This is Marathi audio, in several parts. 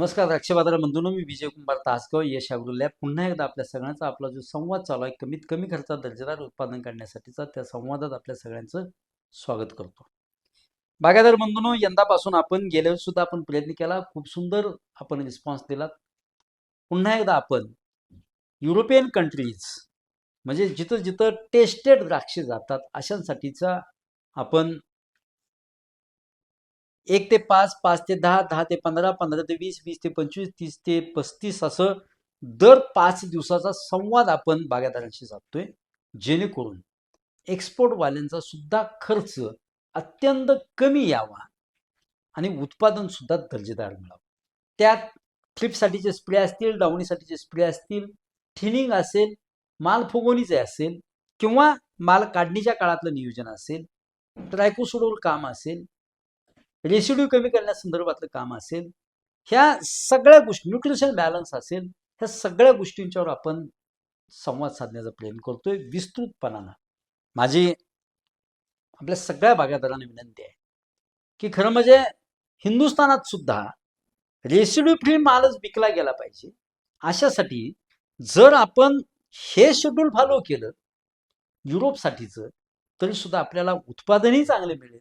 नमस्कार द्राक्ष बाजार बंधूंनो मी विजय कुमार तासगाव यश लॅब. पुन्हा एकदा आपल्या सगळ्यांचा आपला जो संवाद चालू आहे कमीत कमी खर्चात दर्जेदार उत्पादन काढण्यासाठीचा त्या संवादात आपल्या सगळ्यांचं स्वागत करतो. बागायदार बंधूंनो यंदापासून आपण गेल्या सुद्धा आपण प्रयत्न केला खूप सुंदर आपण रिस्पॉन्स दिला. पुन्हा एकदा आपण युरोपियन कंट्रीज म्हणजे जिथं जिथं टेस्टेड द्राक्षे जातात अशांसाठीचा आपण एक ते पाच पाच ते दहा दहा ते पंधरा पंधरा ते वीस वीस ते पंचवीस तीस ते पस्तीस असं दर पाच दिवसाचा संवाद आपण बागायतदारांशी साधतोय जेणेकरून एक्सपोर्टवाल्यांचा सुद्धा खर्च अत्यंत कमी यावा आणि उत्पादन सुद्धा दर्जेदार मिळावं. त्यात फ्लिपसाठीचे स्प्रे असतील डावणीसाठीचे स्प्रे असतील थिनिंग असेल माल फुगवणीचे असेल किंवा माल काढणीच्या काळातलं नियोजन असेल ट्रायकोसोडोल काम असेल रेसिड्यू कमी करण्यासंदर्भातलं काम असेल ह्या सगळ्या गोष्टी न्यूट्रिशन बॅलन्स असेल ह्या सगळ्या गोष्टींच्यावर आपण संवाद साधण्याचा प्रयत्न करतोय विस्तृतपणानं. माझी आपल्या सगळ्या बागायतदारांना विनंती आहे की खरं म्हणजे हिंदुस्थानात सुद्धा रेसिड्यू फ्री मालच विकला गेला पाहिजे. अशासाठी जर आपण हे शेड्यूल फॉलो केलं युरोपसाठीचं तरी सुद्धा आपल्याला उत्पादनही चांगले मिळेल.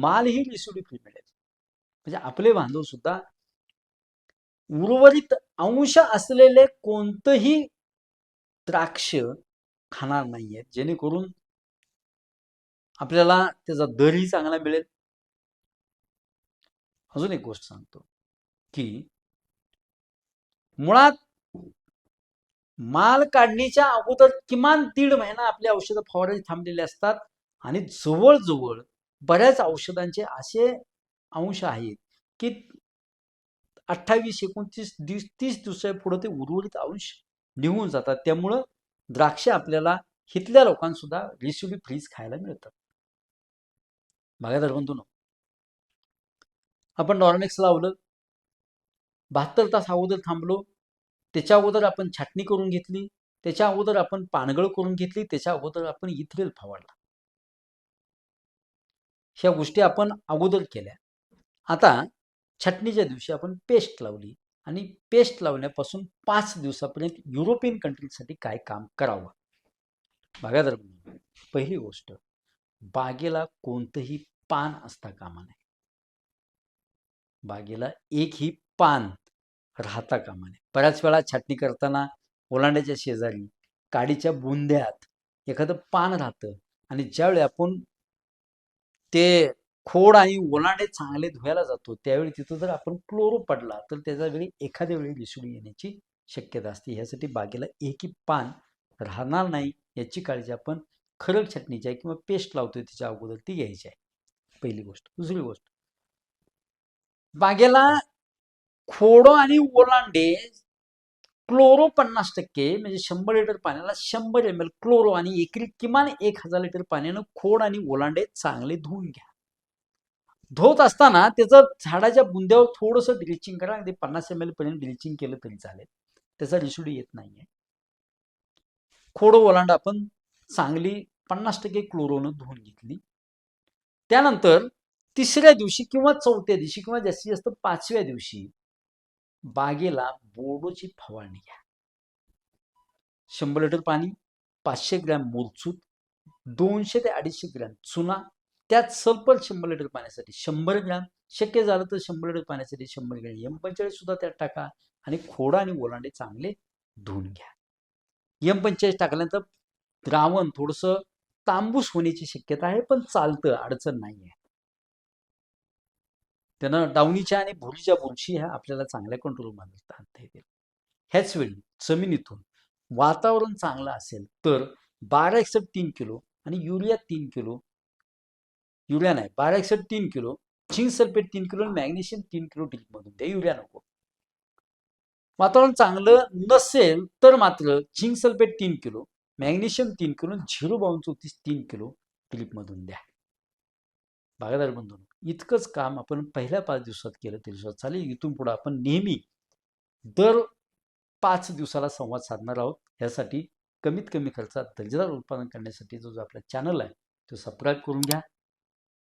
मालही निसुडी फ्री मिळेल म्हणजे आपले बांधव सुद्धा उर्वरित अंश असलेले कोणतंही द्राक्ष खाणार नाहीयेत. जेणेकरून आपल्याला त्याचा दरही चांगला मिळेल. अजून एक गोष्ट सांगतो की मुळात माल काढणीच्या अगोदर किमान दीड महिना आपले औषधं फवारणी थांबलेले असतात आणि जवळजवळ बऱ्याच औषधांचे असे अंश आहेत की अठ्ठावीस एकोणतीस दिवस तीस दिवसा पुढे ते उर्वरित अंश निघून जातात. त्यामुळं द्राक्ष आपल्याला हिथल्या लोकांसुद्धा रेसिपी फ्रीज खायला मिळतात. बागायदार बंधू आपण नॉर्मेक्स लावलं. बहात्तर तास अगोदर थांबलो. त्याच्या अगोदर आपण छाटणी करून घेतली. त्याच्या अगोदर आपण पानगळ करून घेतली. त्याच्या अगोदर आपण इथरेल फवारला. ह्या गोष्टी आपण अगोदर केल्या. आता छटणीच्या दिवशी आपण पेस्ट लावली आणि पेस्ट लावण्यापासून पाच दिवसापर्यंत युरोपियन कंट्रीसाठी काय काम करावं? बघा तर पहिली गोष्ट बागेला कोणतंही पान असता कामा नये. बागेला एकही पान राहता कामा नये. बऱ्याच वेळा छाटणी करताना ओलांड्याच्या शेजारी काडीच्या बुंद्यात एखादं पान राहतं आणि ज्यावेळी आपण ते खोड आणि ओलांडे चांगले धुवायला जातो त्यावेळी तिथं जर आपण क्लोरो पडला तर त्याच्या वेळी एखाद्या वेळी रिसुडी येण्याची शक्यता असते. ह्यासाठी बागेला एकही पान राहणार नाही याची काळजी आपण खरड छटणीची आहे किंवा पेस्ट लावतोय तिच्या अगोदर ती घ्यायची आहे. पहिली गोष्ट. दुसरी गोष्ट. बागेला खोडो आणि ओलांडे क्लोरो पन्नास टक्के म्हणजे शंभर लिटर पाण्याला शंभर एम एल क्लोरो आणि एकरी किमान एक हजार लिटर पाण्यानं खोड आणि ओलांडे चांगले धुवून घ्या. धुवत असताना त्याचं झाडाच्या बुंद्यावर थोडंसं ड्रिचिंग करा अगदी पन्नास एम एल पर्यंत ड्रिचिंग केलं तरी चालेल. त्याचा रिसुडी येत नाहीये. खोड ओलांड आपण चांगली पन्नास टक्के क्लोरोनं धुवून घेतली. त्यानंतर तिसऱ्या दिवशी किंवा चौथ्या दिवशी किंवा जास्तीत जास्त पाचव्या दिवशी बागेला बोर्डोची फवारणी घ्या. शंभर लिटर पाणी पाचशे ग्रॅम मोलचूत दोनशे ते अडीचशे ग्रॅम चुना त्यात सल्फर शंभर लिटर पाण्यासाठी शंभर ग्रॅम शक्य झालं तर शंभर लिटर पाण्यासाठी शंभर ग्रॅम एम पंचेचाळीस सुद्धा त्यात टाका आणि खोडा आणि ओलांडे चांगले धुवून घ्या. एम पंचेचाळीस टाकल्यानंतर द्रावण थोडंसं तांबूस होण्याची शक्यता आहे पण चालतं अडचण नाही आहे त्यानं डावणीच्या आणि भुरीच्या बुरशी ह्या आपल्याला चांगल्या कंट्रोलमध्ये आणता येतील. ह्याच वेळी जमिनीतून वातावरण चांगलं असेल तर बारा एकसठ तीन किलो आणि युरिया तीन किलो युरिया नाही बारा एकसठ तीन किलो झिंक सल्फेट तीन किलो आणि मॅग्नेशियम तीन किलो ड्रिपमधून द्या युरिया नको. वातावरण चांगलं नसेल तर मात्र झिंक सल्फेट तीन किलो मॅग्नेशियम तीन किलो झिरो बावन चौतीस तीन किलो ड्रिपमधून द्या. भागीदार बंधू. इतकंच काम आपण पहिल्या पाच दिवसात केलं तरी सुद्धा चालेल. इथून पुढे आपण नेहमी दर पाच दिवसाला संवाद साधणार आहोत. यासाठी कमीत कमी खर्चात दर्जेदार उत्पादन करण्यासाठी जो जो आपला चॅनल आहे तो सबस्क्राईब करून घ्या.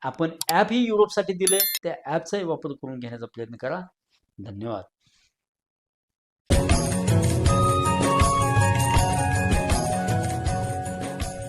आपण ॲपही युरोपसाठी दिले त्या ॲपचाही वापर करून घेण्याचा प्रयत्न करा. धन्यवाद.